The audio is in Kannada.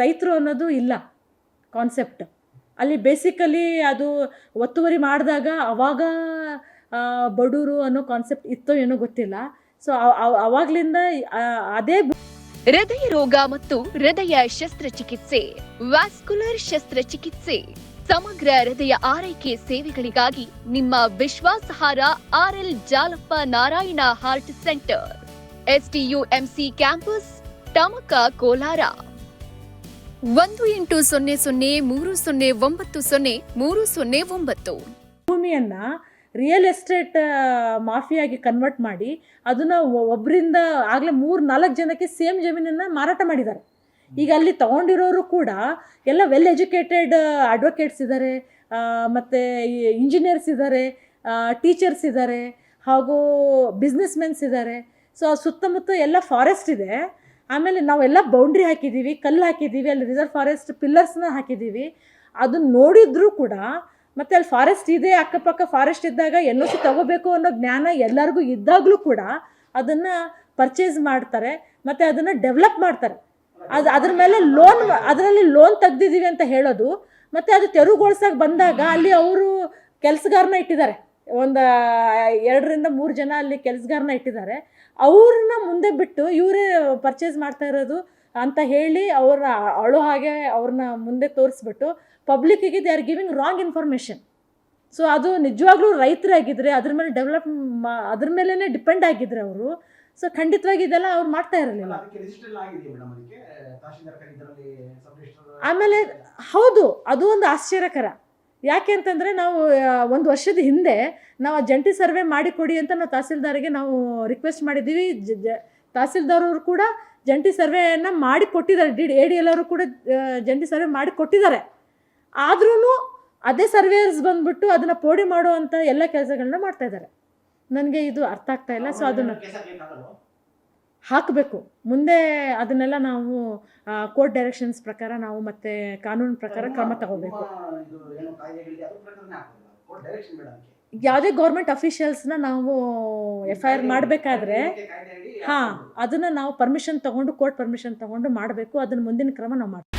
ರೈತರು ಅನ್ನೋದು ಇಲ್ಲ ಕಾನ್ಸೆಪ್ಟ್ ಅಲ್ಲಿ ಬೇಸಿಕಲಿ ಅದು ಒತ್ತುವರಿ ಮಾಡಿದಾಗ ಅವಾಗ ಬಡೂರು ಅನ್ನೋ ಕಾನ್ಸೆಪ್ಟ್ ಇತ್ತೋ ಏನೋ ಗೊತ್ತಿಲ್ಲ. ಸೊ ಅವಾಗ್ಲಿಂದ ಅದೇ ಹೃದಯ ರೋಗ ಮತ್ತು ಹೃದಯ ಶಸ್ತ್ರಚಿಕಿತ್ಸೆ, ವ್ಯಾಸ್ಕುಲರ್ ಶಸ್ತ್ರಚಿಕಿತ್ಸೆ, ಸಮಗ್ರ ಹೃದಯ ಆರೈಕೆ ಸೇವೆಗಳಿಗಾಗಿ ನಿಮ್ಮ ವಿಶ್ವಾಸಹಾರ R L Jalappa Narayana heart centre SDUMC campus Tamaka Kolar. ಒಂದು ಎಂಟು ಸೊನ್ನೆ ಸೊನ್ನೆ ಮೂರು ಸೊನ್ನೆ ಒಂಬತ್ತು ಸೊನ್ನೆ ಮೂರು ಸೊನ್ನೆ ಒಂಬತ್ತು. ಭೂಮಿಯನ್ನ ರಿಯಲ್ ಎಸ್ಟೇಟ್ ಮಾಫಿಯಾಗಿ ಕನ್ವರ್ಟ್ ಮಾಡಿ ಅದನ್ನ ಒಬ್ಬರಿಂದ ಆಗಲೇ ಮೂರು ನಾಲ್ಕು ಜನಕ್ಕೆ ಸೇಮ್ ಜಮೀನನ್ನು ಮಾರಾಟ ಮಾಡಿದ್ದಾರೆ. ಈಗ ಅಲ್ಲಿ ತಗೊಂಡಿರೋರು ಕೂಡ ಎಲ್ಲ ವೆಲ್ ಎಜುಕೇಟೆಡ್ ಅಡ್ವೊಕೇಟ್ಸ್ ಇದ್ದಾರೆ ಮತ್ತು ಇಂಜಿನಿಯರ್ಸ್ ಇದ್ದಾರೆ ಟೀಚರ್ಸ್ ಇದ್ದಾರೆ ಹಾಗೂ ಬಿಸ್ನೆಸ್ ಮೆನ್ಸ್ ಇದ್ದಾರೆ ಸೊ ಸುತ್ತಮುತ್ತ ಎಲ್ಲ ಫಾರೆಸ್ಟ್ ಇದೆ. ಆಮೇಲೆ ನಾವೆಲ್ಲ ಬೌಂಡ್ರಿ ಹಾಕಿದ್ದೀವಿ, ಕಲ್ಲು ಹಾಕಿದ್ದೀವಿ, ಅಲ್ಲಿ ರಿಸರ್ವ್ ಫಾರೆಸ್ಟ್ ಪಿಲ್ಲರ್ಸ್ನ ಹಾಕಿದ್ದೀವಿ. ಅದನ್ನ ನೋಡಿದ್ರೂ ಕೂಡ ಮತ್ತು ಅಲ್ಲಿ ಫಾರೆಸ್ಟ್ ಇದೆ, ಅಕ್ಕಪಕ್ಕ ಫಾರೆಸ್ಟ್ ಇದ್ದಾಗ ಸಿ ತಗೋಬೇಕು ಅನ್ನೋ ಜ್ಞಾನ ಎಲ್ಲರಿಗೂ ಇದ್ದಾಗಲೂ ಕೂಡ ಅದನ್ನು ಪರ್ಚೇಸ್ ಮಾಡ್ತಾರೆ, ಮತ್ತು ಅದನ್ನು ಡೆವಲಪ್ ಮಾಡ್ತಾರೆ. ಅದು ಅದ್ರ ಮೇಲೆ ಲೋನ್ ಅದರಲ್ಲಿ ಲೋನ್ ತೆಗ್ದಿದ್ದೀವಿ ಅಂತ ಹೇಳೋದು, ಮತ್ತು ಅದು ತೆರವುಗೊಳ್ಸಕ್ಕೆ ಬಂದಾಗ ಅಲ್ಲಿ ಅವರು ಕೆಲಸಗಾರನ ಇಟ್ಟಿದ್ದಾರೆ. ಒಂದು ಎರಡರಿಂದ ಮೂರು ಜನ ಅಲ್ಲಿ ಕೆಲಸಗಾರನ ಇಟ್ಟಿದ್ದಾರೆ. ಅವ್ರನ್ನ ಮುಂದೆ ಬಿಟ್ಟು ಇವರೇ ಪರ್ಚೇಸ್ ಮಾಡ್ತಾ ಇರೋದು ಅಂತ ಹೇಳಿ ಅವ್ರ ಅಳು ಹಾಗೆ ಅವ್ರನ್ನ ಮುಂದೆ ತೋರಿಸ್ಬಿಟ್ಟು ಪಬ್ಲಿಕ್ಕಿಗೆ they are giving wrong information so ಅದು ನಿಜವಾಗ್ಲೂ ರೈತರಾಗಿದ್ದರೆ ಅದ್ರ ಮೇಲೆ ಡೆವಲಪ್ ಅದ್ರ ಮೇಲೇ ಡಿಪೆಂಡ್ ಆಗಿದ್ರೆ ಅವರು. ಸೊ ಖಂಡಿತವಾಗಿ ಇದೆಲ್ಲ ಅವ್ರು ಮಾಡ್ತಾ ಇರಲಿಲ್ಲ. ಆಮೇಲೆ ಹೌದು ಅದು ಒಂದು ಆಶ್ಚರ್ಯಕರ. ಯಾಕೆ ಅಂತಂದರೆ ನಾವು ಒಂದು ವರ್ಷದ ಹಿಂದೆ ನಾವು ಆ ಜಂಟಿ ಸರ್ವೆ ಮಾಡಿಕೊಡಿ ಅಂತ ನಾವು ತಹಸೀಲ್ದಾರಿಗೆ ನಾವು ರಿಕ್ವೆಸ್ಟ್ ಮಾಡಿದ್ದೀವಿ. ಜ ಜ ತಹಸೀಲ್ದಾರವರು ಕೂಡ ಜಂಟಿ ಸರ್ವೆಯನ್ನು ಮಾಡಿ ಕೊಟ್ಟಿದ್ದಾರೆ. ಡಿ ಎ ಡಿ ಎಲ್ಲರೂ ಅವರು ಕೂಡ ಜಂಟಿ ಸರ್ವೆ ಮಾಡಿ ಕೊಟ್ಟಿದ್ದಾರೆ. ಆದ್ರೂ ಅದೇ ಸರ್ವೇಯರ್ಸ್ ಬಂದ್ಬಿಟ್ಟು ಅದನ್ನು ಪೋಡಿ ಮಾಡುವಂಥ ಎಲ್ಲ ಕೆಲಸಗಳನ್ನ ಮಾಡ್ತಾ ಇದ್ದಾರೆ. ನನಗೆ ಇದು ಅರ್ಥ ಆಗ್ತಾ ಇಲ್ಲ ಸೊ ಅದನ್ನು? ಹಾಕಬೇಕು. ಮುಂದೆ ಅದನ್ನೆಲ್ಲ ನಾವು ಕೋರ್ಟ್ ಡೈರೆಕ್ಷನ್ಸ್ ಪ್ರಕಾರ ನಾವು ಮತ್ತೆ ಕಾನೂನು ಪ್ರಕಾರ ಕ್ರಮ ತಗೋಬೇಕು. ಯಾವುದೇ ಗೌರ್ಮೆಂಟ್ ಅಫಿಷಿಯಲ್ಸ್ನ ನಾವು ಎಫ್ ಐ ಆರ್ ಮಾಡಬೇಕಾದ್ರೆ ಹಾಂ ಅದನ್ನು ನಾವು ಪರ್ಮಿಷನ್ ತೊಗೊಂಡು ಕೋರ್ಟ್ ಪರ್ಮಿಷನ್ ತಗೊಂಡು ಮಾಡಬೇಕು. ಅದನ್ನು ಮುಂದಿನ ಕ್ರಮ ನಾವು ಮಾಡ್ತೀವಿ.